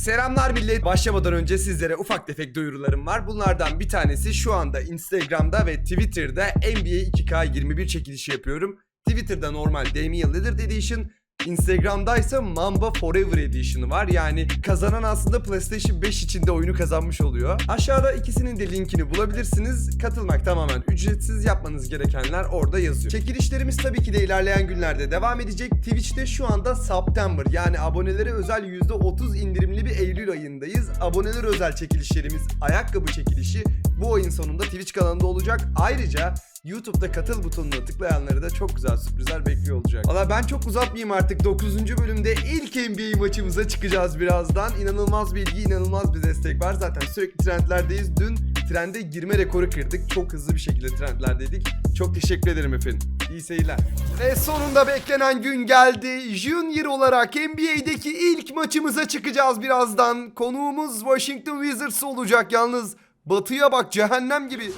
Selamlar millet. Başlamadan önce sizlere ufak tefek duyurularım var. Bunlardan bir tanesi şu anda Instagram'da ve Twitter'da NBA 2K21 çekilişi yapıyorum. Twitter'da normal Damian Lillard Edition, Instagram'da ise Mamba Forever Edition'ı var. Yani kazanan aslında PlayStation 5 içinde oyunu kazanmış oluyor. Aşağıda ikisinin de linkini bulabilirsiniz. Katılmak tamamen ücretsiz. Yapmanız gerekenler orada yazıyor. Çekilişlerimiz tabii ki de ilerleyen günlerde devam edecek. Twitch'te şu anda September yani abonelere özel %30 indirimli bir Eylül ayındayız. Abonelere özel çekilişlerimiz ayakkabı çekilişi bu ayın sonunda Twitch kanalında olacak. Ayrıca YouTube'da katıl butonuna tıklayanları da çok güzel sürprizler bekliyor olacak. Valla ben çok uzatmayayım artık. 9. bölümde ilk NBA maçımıza çıkacağız birazdan. İnanılmaz bir ilgi, inanılmaz bir destek var. Zaten sürekli trendlerdeyiz. Dün trende girme rekoru kırdık. Çok hızlı bir şekilde trendlerdeydik. Çok teşekkür ederim efendim. İyi seyirler. Ve sonunda beklenen gün geldi. Junior olarak NBA'deki ilk maçımıza çıkacağız birazdan. Konuğumuz Washington Wizards olacak yalnız. Batıya bak cehennem gibi.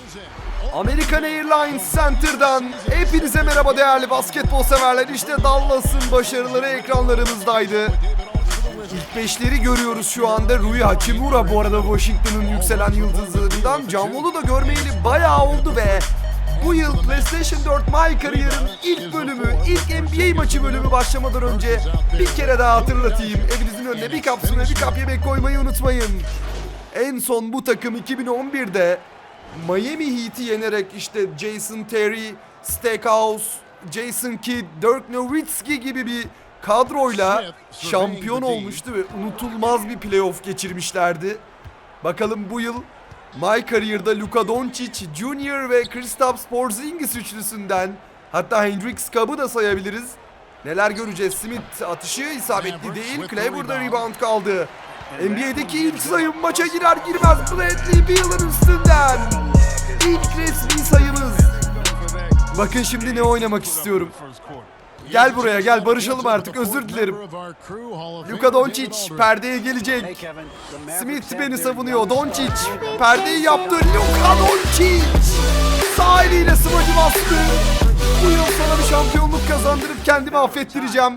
American Airlines Center'dan hepinize merhaba değerli basketbol severler. İşte Dallas'ın başarıları ekranlarımızdaydı. İlk beşleri görüyoruz şu anda. Rui Hachimura bu arada Washington'ın yükselen yıldızlarından. Canvolu da görmeyeli bayağı oldu ve bu yıl PlayStation 4 My Career'ın ilk bölümü, ilk NBA maçı bölümü başlamadan önce bir kere daha hatırlatayım. Evinizin önüne bir kap su ve bir kap yemek koymayı unutmayın. En son bu takım 2011'de Miami Heat'i yenerek işte Jason Terry, Stackhouse, Jason Kidd, Dirk Nowitzki gibi bir kadroyla şampiyon olmuştu ve unutulmaz bir playoff geçirmişlerdi. Bakalım bu yıl My Career'da Luka Doncic Jr. ve Kristaps Porzingis üçlüsünden hatta Hendrix Cup'ı da sayabiliriz. Neler göreceğiz? Smith atışı isabetli değil. Clever'da rebound kaldı. NBA'deki ilk sayım maça girer girmez Bradley Beal'ın üstünden. İlk resmi sayımız. Bakın şimdi ne oynamak istiyorum. Gel buraya gel barışalım artık özür dilerim. Luka Doncic perdeye gelecek. Smith beni savunuyor. Doncic perdeyi yaptı. Luka Doncic sağ eliyle smacı bastı. Bu yıl sana bir şampiyonluk kazandırıp kendimi affettireceğim.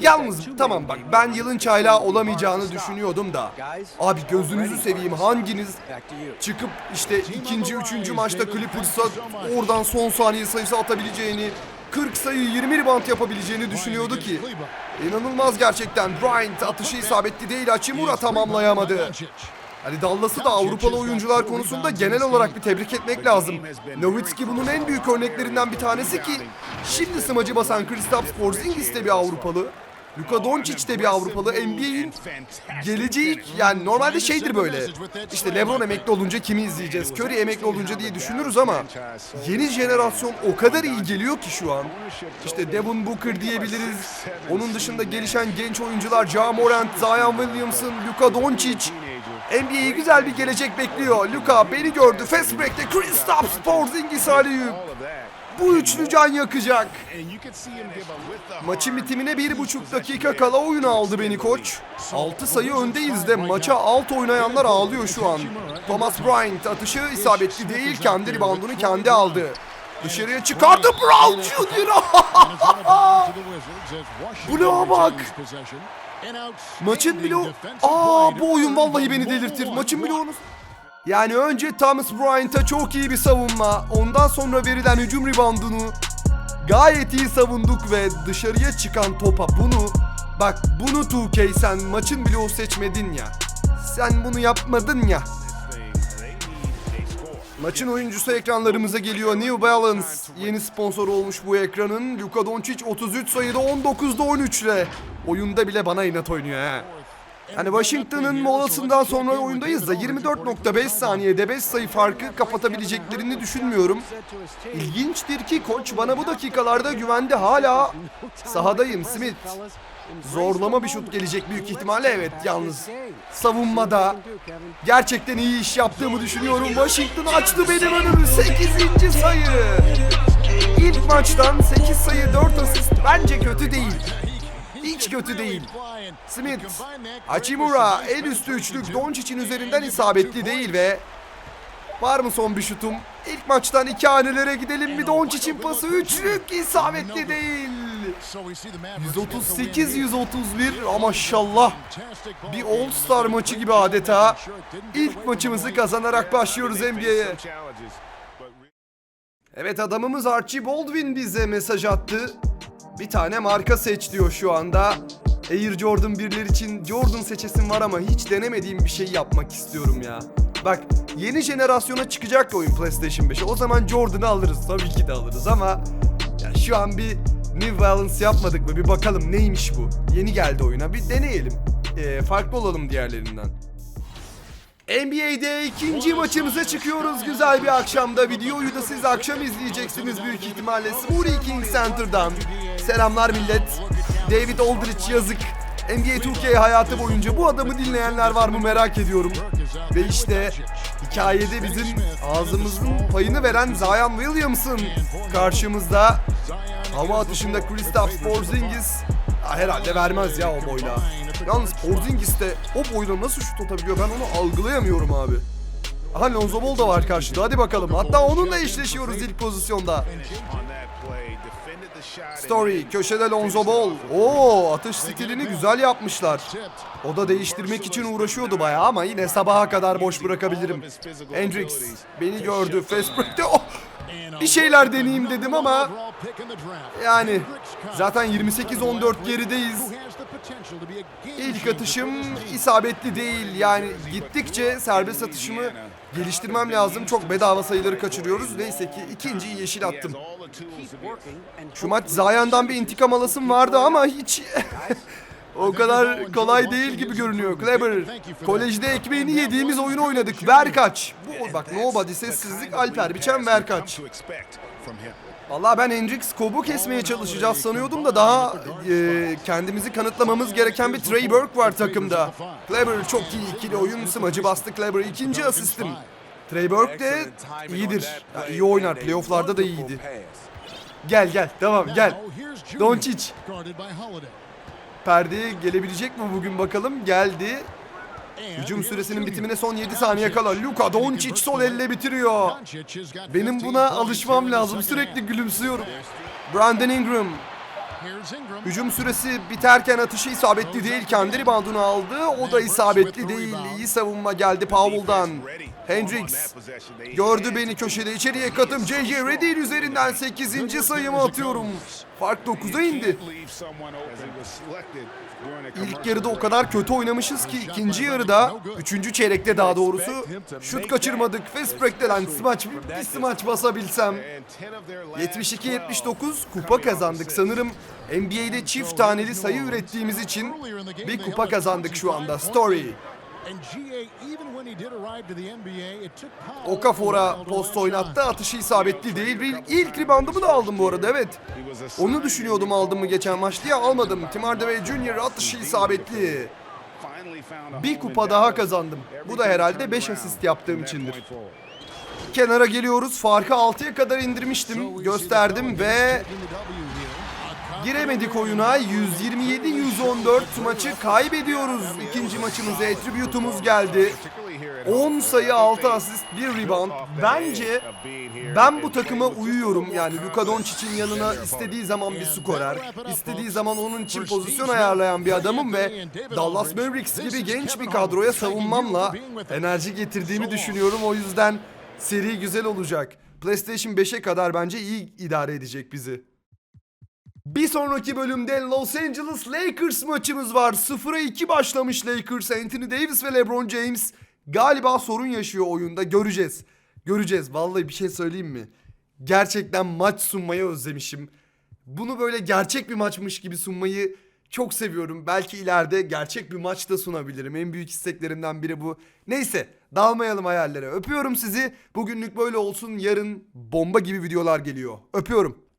Yalnız tamam bak ben yılın çaylağı olamayacağını düşünüyordum da. Abi gözünüzü seveyim hanginiz çıkıp işte ikinci, üçüncü maçta Clippers'a oradan son saniye sayısı atabileceğini 40 sayı 20 rebound yapabileceğini düşünüyordu ki. İnanılmaz gerçekten. Bryant atışı isabetli değil. Hachimura tamamlayamadı. Hani Dallas'ı da Avrupalı oyuncular konusunda genel olarak bir tebrik etmek lazım. Nowitzki bunun en büyük örneklerinden bir tanesi ki şimdi smacı basan Kristaps Porzingis de bir Avrupalı. Luka Doncic de bir Avrupalı. NBA'in geleceği yani normalde şeydir böyle. İşte LeBron emekli olunca kimi izleyeceğiz? Curry emekli olunca diye düşünürüz ama yeni jenerasyon o kadar iyi geliyor ki şu an. İşte Devin Booker diyebiliriz. Onun dışında gelişen genç oyuncular Ja Morant, Zion Williamson, Luka Doncic. NBA'yi güzel bir gelecek bekliyor. Luka beni gördü. Fast break'te Kristaps Porzingis Aliyup. Bu üçlü can yakacak. Maçın bitimine bir buçuk dakika kala oyunu aldı beni koç. 6 sayı öndeyiz de maça alt oynayanlar ağlıyor şu an. Thomas Bryant atışı isabetli değil. Kendi reboundunu kendi aldı. Dışarıya çıkardı Brown Jr. Bloğa bak. Maçın bloğu... Aa bu oyun vallahi beni delirtir. Maçın bloğunu... Yani önce Thomas Bryant'a çok iyi bir savunma. Ondan sonra verilen hücum reboundunu gayet iyi savunduk ve dışarıya çıkan topa bunu bak bunu 2K sen maçın bloğu seçmedin ya. Sen bunu yapmadın ya. Maçın oyuncusu ekranlarımıza geliyor. New Balance yeni sponsor olmuş bu ekranın. Luka Doncic 33 sayıda 19'da 13 ile. Oyunda bile bana inat oynuyor ha. Hani Washington'ın molasından sonra oyundayız da 24.5 saniyede 5 sayı farkı kapatabileceklerini düşünmüyorum. İlginçtir ki koç bana bu dakikalarda güvende hala sahadayım Smith. Zorlama bir şut gelecek büyük ihtimalle evet yalnız. Savunmada gerçekten iyi iş yaptığımı düşünüyorum. Washington açtı benim önümü 8. sayı. İlk maçtan 8 sayı 4 asist bence kötü değil. Hiç kötü değil. Smith, Hachimura el üstü üçlük Doncic'in üzerinden isabetli değil ve Var mı son bir şutum? İlk maçtan iki hanelere gidelim mi? Doncic'in pası üçlük isabetli değil. 138-131 ama maşallah bir All Star maçı gibi adeta. İlk maçımızı kazanarak başlıyoruz NBA'ye. Evet adamımız Archie Baldwin bize mesaj attı. Bir tane marka seç diyor şu anda. Air Jordan 1'ler için Jordan seçesim var ama hiç denemediğim bir şey yapmak istiyorum ya. Bak yeni jenerasyona çıkacak oyun PlayStation 5'e. O zaman Jordan'ı alırız. Tabii ki de alırız ama ya şu an bir New Balance yapmadık mı? Bir bakalım neymiş bu? Yeni geldi oyuna. Bir deneyelim. Ee, farklı olalım diğerlerinden. NBA'de ikinci maçımıza çıkıyoruz güzel bir akşamda. Videoyu da siz akşam izleyeceksiniz büyük ihtimalle. Smoothie King Center'dan. Selamlar millet. David Aldridge yazık. NBA Türkiye hayatı boyunca bu adamı dinleyenler var mı merak ediyorum. Ve işte hikayede bizim ağzımızın payını veren Zion Williamson karşımızda. Hava atışında Kristaps Porzingis Ha, herhalde vermez ya o boyla. Yalnız Porzingis de o boyla nasıl şut atabiliyor ben onu algılayamıyorum abi. Aha Lonzo Ball da var karşıda hadi bakalım. Hatta onunla eşleşiyoruz ilk pozisyonda. Story köşede Lonzo Ball. Oo atış stilini güzel yapmışlar. O da değiştirmek için uğraşıyordu bayağı ama yine sabaha kadar boş bırakabilirim. Hendrix beni gördü. Fastbreak'te oh, bir şeyler deneyeyim dedim ama yani zaten 28-14 gerideyiz. İlk atışım isabetli değil. Yani gittikçe serbest atışımı geliştirmem lazım. Çok bedava sayıları kaçırıyoruz. Neyse ki ikinciyi yeşil attım. Şu maç Zayan'dan bir intikam alasım vardı ama hiç o kadar kolay değil gibi görünüyor. Kleber, kolejde ekmeğini yediğimiz oyunu oynadık. Ver kaç. Bu bak nobody sessizlik Alper biçen ver kaç. Vallahi ben Hendrix Cobb'u kesmeye çalışacağız sanıyordum da daha e, kendimizi kanıtlamamız gereken bir Trey Burke var takımda. Kleber çok iyi ikili oyun smacı bastı Kleber ikinci asistim. Trey Burke de iyidir. Ya, iyi oynar playofflarda da iyiydi. Gel gel devam gel. Doncic. Perdeye gelebilecek mi bugün bakalım geldi. Hücum süresinin bitimine son 7 saniye kala. Luka Doncic sol elle bitiriyor. Benim buna alışmam lazım. Sürekli gülümsüyorum. Brandon Ingram. Hücum süresi biterken atışı isabetli değil. Kendi reboundunu aldı. O da isabetli değil. İyi savunma geldi Powell'dan. Hendrix gördü beni köşede. içeriye katım. J.J. Redick üzerinden 8. sayımı atıyorum. Fark 9'a indi. İlk yarıda o kadar kötü oynamışız ki ikinci yarıda, üçüncü çeyrekte daha doğrusu şut kaçırmadık. Fast break'te lan smaç, bir smaç basabilsem. 72-79 kupa kazandık. Sanırım NBA'de çift taneli sayı ürettiğimiz için bir kupa kazandık şu anda. Story. Okafor'a post oynattı. Atışı isabetli değil. Bir ilk reboundumu da aldım bu arada evet. Onu düşünüyordum aldım mı geçen maç diye almadım. Tim Hardaway Jr. atışı isabetli. Bir kupa daha kazandım. Bu da herhalde 5 asist yaptığım içindir. Kenara geliyoruz. Farkı 6'ya kadar indirmiştim. Gösterdim ve giremedik oyuna. 127-114 maçı kaybediyoruz. İkinci maçımıza attribute'umuz geldi. 10 sayı 6 asist 1 rebound. Bence ben bu takıma uyuyorum. Yani Luka Doncic'in yanına istediği zaman bir skorer, istediği zaman onun için pozisyon ayarlayan bir adamım ve Dallas Mavericks gibi genç bir kadroya savunmamla enerji getirdiğimi düşünüyorum. O yüzden seri güzel olacak. PlayStation 5'e kadar bence iyi idare edecek bizi. Bir sonraki bölümde Los Angeles Lakers maçımız var. 0'a 2 başlamış Lakers. Anthony Davis ve LeBron James galiba sorun yaşıyor oyunda. Göreceğiz. Göreceğiz. Vallahi bir şey söyleyeyim mi? Gerçekten maç sunmayı özlemişim. Bunu böyle gerçek bir maçmış gibi sunmayı çok seviyorum. Belki ileride gerçek bir maç da sunabilirim. En büyük isteklerimden biri bu. Neyse dalmayalım hayallere. Öpüyorum sizi. Bugünlük böyle olsun. Yarın bomba gibi videolar geliyor. Öpüyorum.